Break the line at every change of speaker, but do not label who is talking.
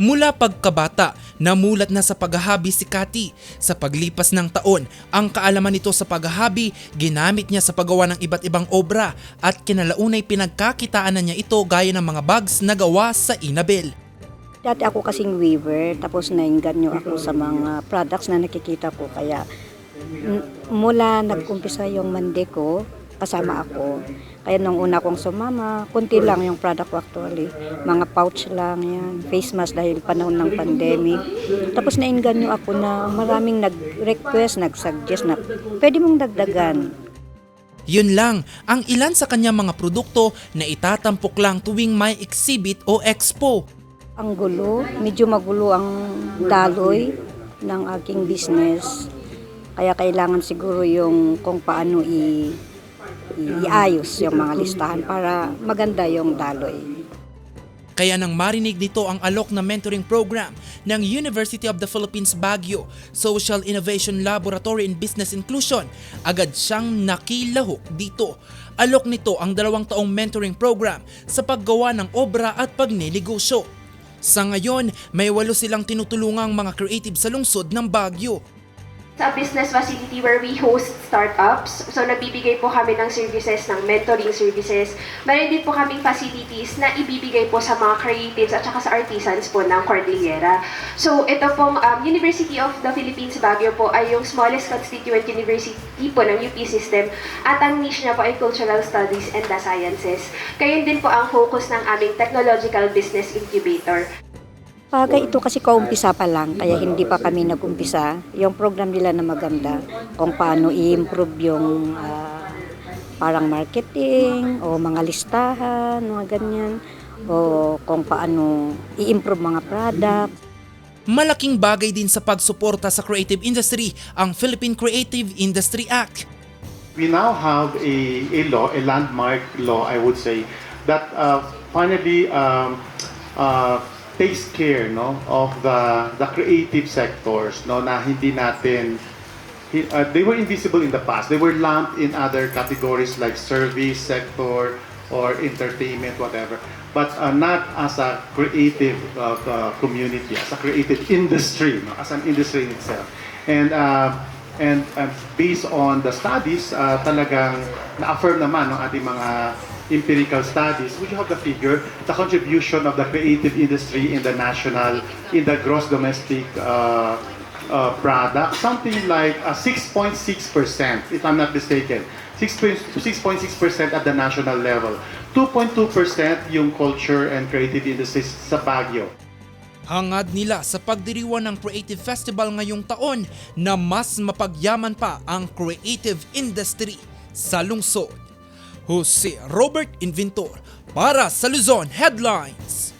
Mula pagkabata, namulat na sa paghahabi si Cathy. Sa paglipas ng taon, ang kaalaman nito sa paghahabi, ginamit niya sa paggawa ng iba't ibang obra at kinalaunay pinagkakitaan na niya ito gaya ng mga bags na gawa sa Inabel.
Dati ako kasing weaver, tapos nainganyo ako sa mga products na nakikita ko. Kaya mula nag-umpisa yung mande ko, kasama ako. Kaya nung una kong sumama, kunti lang yung product ko actually. Mga pouch lang yan, face mask dahil panahon ng pandemic. Tapos nainganyo ako na maraming nag-request, nag-suggest na pwede mong dagdagan.
Yun lang ang ilan sa kanyang mga produkto na itatampok lang tuwing may exhibit o expo.
Ang gulo, medyo magulo ang daloy ng aking business. Kaya kailangan siguro yung kung paano i- iayos yung mga listahan para maganda yung daloy.
Kaya nang marinig nito ang alok na mentoring program ng University of the Philippines Baguio Social Innovation Laboratory in Business Inclusion, agad siyang nakilahok dito. Alok nito ang dalawang taong mentoring program sa paggawa ng obra at pagnenegosyo. Sa ngayon, may walo silang tinutulungang mga creative sa lungsod ng Baguio.
Sa business facility where we host startups. So, nagbibigay po kami ng services, ng mentoring services. Meron din po kaming facilities na ibibigay po sa mga creatives at saka sa artisans po ng Cordillera. So, ito pong um, University of the Philippines Baguio po ay yung smallest constituent university po ng UP system at ang niche niya po ay Cultural Studies and the Sciences. Kayon din po ang focus ng aming Technological Business Incubator.
Bagay ito kasi kaumpisa pa lang, kaya hindi pa kami nag-umpisa. Yung program nila na maganda, kung paano i-improve yung ah, parang marketing o mga listahan, mga ganyan. O kung paano i-improve mga product.
Malaking bagay din sa pagsuporta sa creative industry ang Philippine Creative Industry Act.
we now have a, a law, a landmark law, I would say, that uh, finally um, uh, takes care no of the the creative sectors no na hindi natin uh, they were invisible in the past they were lumped in other categories like service sector or entertainment whatever but uh, not as a creative uh, uh, community as a creative industry no? as an industry in itself and uh, And uh, based on the studies, uh, talagang na-affirm naman ng ating mga empirical studies, we have the figure, the contribution of the creative industry in the national, in the gross domestic uh, uh, product, something like uh, 6.6%, if I'm not mistaken. 6.6% at the national level. 2.2% yung culture and creative industries sa Baguio.
Hangad nila sa pagdiriwan ng Creative Festival ngayong taon na mas mapagyaman pa ang creative industry sa lungsod. Jose Robert Inventor para sa Luzon Headlines.